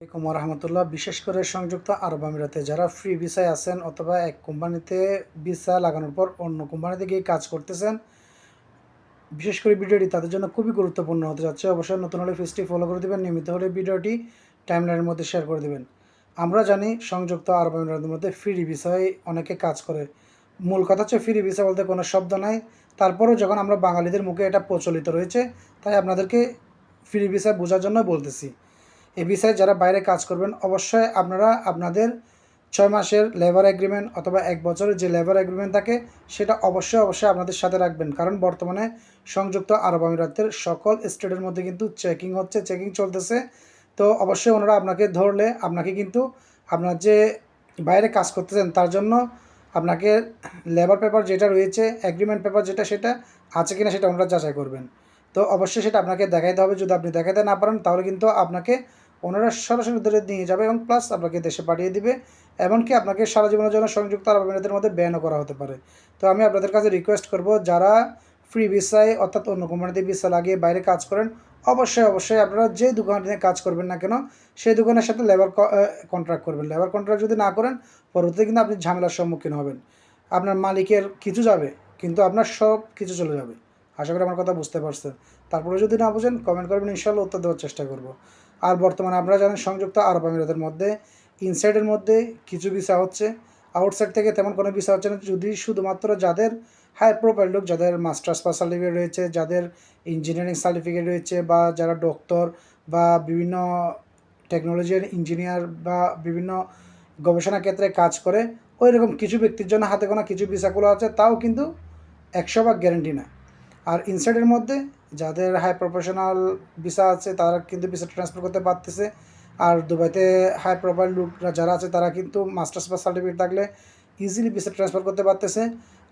আসসালামাইকুম রহমতুল্লাহ বিশেষ করে সংযুক্ত আরব আমিরাতে যারা ফ্রি ভিসায় আছেন অথবা এক কোম্পানিতে ভিসা লাগানোর পর অন্য কোম্পানিতে গিয়ে কাজ করতেছেন, বিশেষ করে ভিডিওটি তাদের জন্য খুবই গুরুত্বপূর্ণ হতে যাচ্ছে। অবশ্যই নতুন হলে ফেসটি ফলো করে দেবেন, নিয়মিত হলে ভিডিওটি টাইমলাইনের মধ্যে শেয়ার করে দেবেন। আমরা জানি সংযুক্ত আরব আমিরাতের মধ্যে ফ্রি ভিসায় অনেকে কাজ করে। মূল কথা হচ্ছে ফ্রি ভিসা বলতে কোনো শব্দ নাই। তারপরেও যখন আমরা বাঙালিদের মুখে এটা প্রচলিত রয়েছে, তাই আপনাদেরকে ফ্রি ভিসা বোঝার জন্য বলতেছি। এই বিষয়ে যারা বাইরে কাজ করবেন, অবশ্যই আপনারা আপনাদের ছয় মাসের লেবার এগ্রিমেন্ট অথবা এক বছরের যে লেবার এগ্রিমেন্ট থাকে, সেটা অবশ্যই অবশ্যই আপনাদের সাথে রাখবেন। কারণ বর্তমানে সংযুক্ত আরব আমিরাতের সকল স্টেটের মধ্যে কিন্তু চেকিং হচ্ছে চেকিং চলতেছে। তো অবশ্যই ওনারা আপনাকে ধরলে, আপনাকে কিন্তু আপনার যে বাইরে কাজ করতেছেন, তার জন্য আপনাকে লেবার পেপার যেটা রয়েছে এগ্রিমেন্ট পেপার যেটা, সেটা আছে কিনা সেটা ওনারা যাচাই করবেন। তো অবশ্যই সেটা আপনাকে দেখাইতে হবে। যদি আপনি দেখাতে না পারেন, তাহলে কিন্তু আপনাকে ওনারা সরাসরি ধরে নিয়ে যাবে এবং প্লাস আপনাকে দেশে পাঠিয়ে দিবে। এমনকি আপনাকে সারা জীবনের জন্য সংযুক্ত আরব আমিরাতের মধ্যে ব্যানও করা হতে পারে। তো আমি আপনাদের কাছে রিকোয়েস্ট করব, যারা ফ্রি ভিসায় অর্থাৎ অন্য কোম্পানিতে ভিসা লাগিয়ে বাইরে কাজ করেন, অবশ্যই অবশ্যই আপনারা যে দোকানে কাজ করবেন না কেন, সেই দোকানের সাথে লেবার কন্ট্রাক্ট করবেন। লেবার কন্ট্রাক্ট যদি না করেন, পরবর্তীতে কিন্তু আপনি ঝামেলার সম্মুখীন হবেন। আপনার মালিকের কিছু যাবে, কিন্তু আপনার সব কিছু চলে যাবে। আশা করি আমার কথা বুঝতে পারছেন তারপরে যদি না বুঝেন কমেন্ট করবেন ইনশাল্লাহ উত্তর দেওয়ার চেষ্টা করব। আর বর্তমানে আপনারা জানেন, সংযুক্ত আরব আমিরাতের মধ্যে ইনসাইডের মধ্যে কিছু ভিসা হচ্ছে। আউটসাইড থেকে তেমন কোনো ভিসা হচ্ছে না, যদি শুধুমাত্র যাদের হাই প্রোফাইল লোক, যাদের মাস্টার্স পাস সার্টিফিকেট রয়েছে, যাদের ইঞ্জিনিয়ারিং সার্টিফিকেট রয়েছে, বা যারা ডক্টর বা বিভিন্ন টেকনোলজির ইঞ্জিনিয়ার বা বিভিন্ন গবেষণা ক্ষেত্রে কাজ করে ওই রকম কিছু ব্যক্তির জন্য হাতে গোনা কিছু ভিসাগুলো আছে, তাও কিন্তু একশো ভাগ গ্যারেন্টি না। আর ইনসাইডের মধ্যে যাদের হাই প্রফেশনাল ভিসা আছে, তারা কিন্তু ভিসা ট্রান্সফার করতে পারতেছে। আর দুবাইতে হাই প্রোফাইল লোকরা যারা আছে, তারা কিন্তু মাস্টার্স বা সার্টিফিকেট থাকলে ইজিলি ভিসা ট্রান্সফার করতে পারতেছে।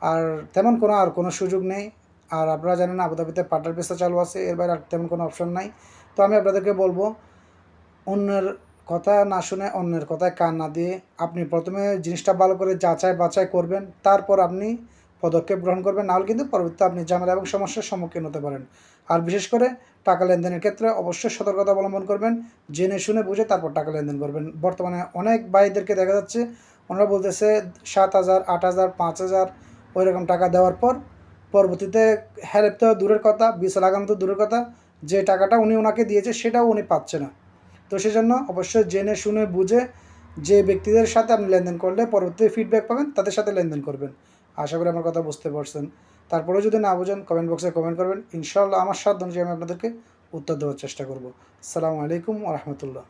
আর তেমন কোনো, আর কোনো সুযোগ নেই। আর আপনারা জানেন আবুধাবিতে পার্টার ভিসা চালু আছে, এর বাইরে আর তেমন কোনো অপশন নাই। তো আমি আপনাদেরকে বলব, অন্যের কথা না শুনে অন্যের কথায় কান না দিয়ে আপনি প্রথমে জিনিসটা ভালো করে যাচাই বাছাই করবেন, তারপর আপনি পদক্ষেপ গ্রহণ করবেন, নাহলে কিন্তু পরবর্তীতে আপনি ঝামেলা এবং সমস্যার সম্মুখীন হতে পারেন। আর বিশেষ করে টাকা লেনদেনের ক্ষেত্রে অবশ্যই সতর্কতা অবলম্বন করবেন, জেনে শুনে বুঝে তারপর টাকা লেনদেন করবেন। বর্তমানে অনেক ভাইদেরকে দেখা যাচ্ছে, ওনারা বলতেছে সাত হাজার, আট হাজার, পাঁচ হাজার ওই রকম টাকা দেওয়ার পর পরবর্তীতে হেল্প তো দূরের কথা বিষ লাগানো তো দূরের কথা, যে টাকাটা উনি ওনাকে দিয়েছে সেটাও উনি পাচ্ছে না। তো সেজন্য অবশ্যই জেনে শুনে বুঝে যে ব্যক্তিদের সাথে আপনি লেনদেন করলে পরবর্তীতে ফিডব্যাক পাবেন, তাদের সাথে লেনদেন করবেন। আশা করি আমার কথা বুঝতে পারছেন। তারপরেও যদি না বোঝেন কমেন্ট বক্সে কমেন্ট করবেন। ইনশাআল্লাহ আমার সাধ্য অনুযায়ী আমি আপনাদেরকে উত্তর দেওয়ার চেষ্টা করব। আসসালামু আলাইকুম রহমতুল্লাহ।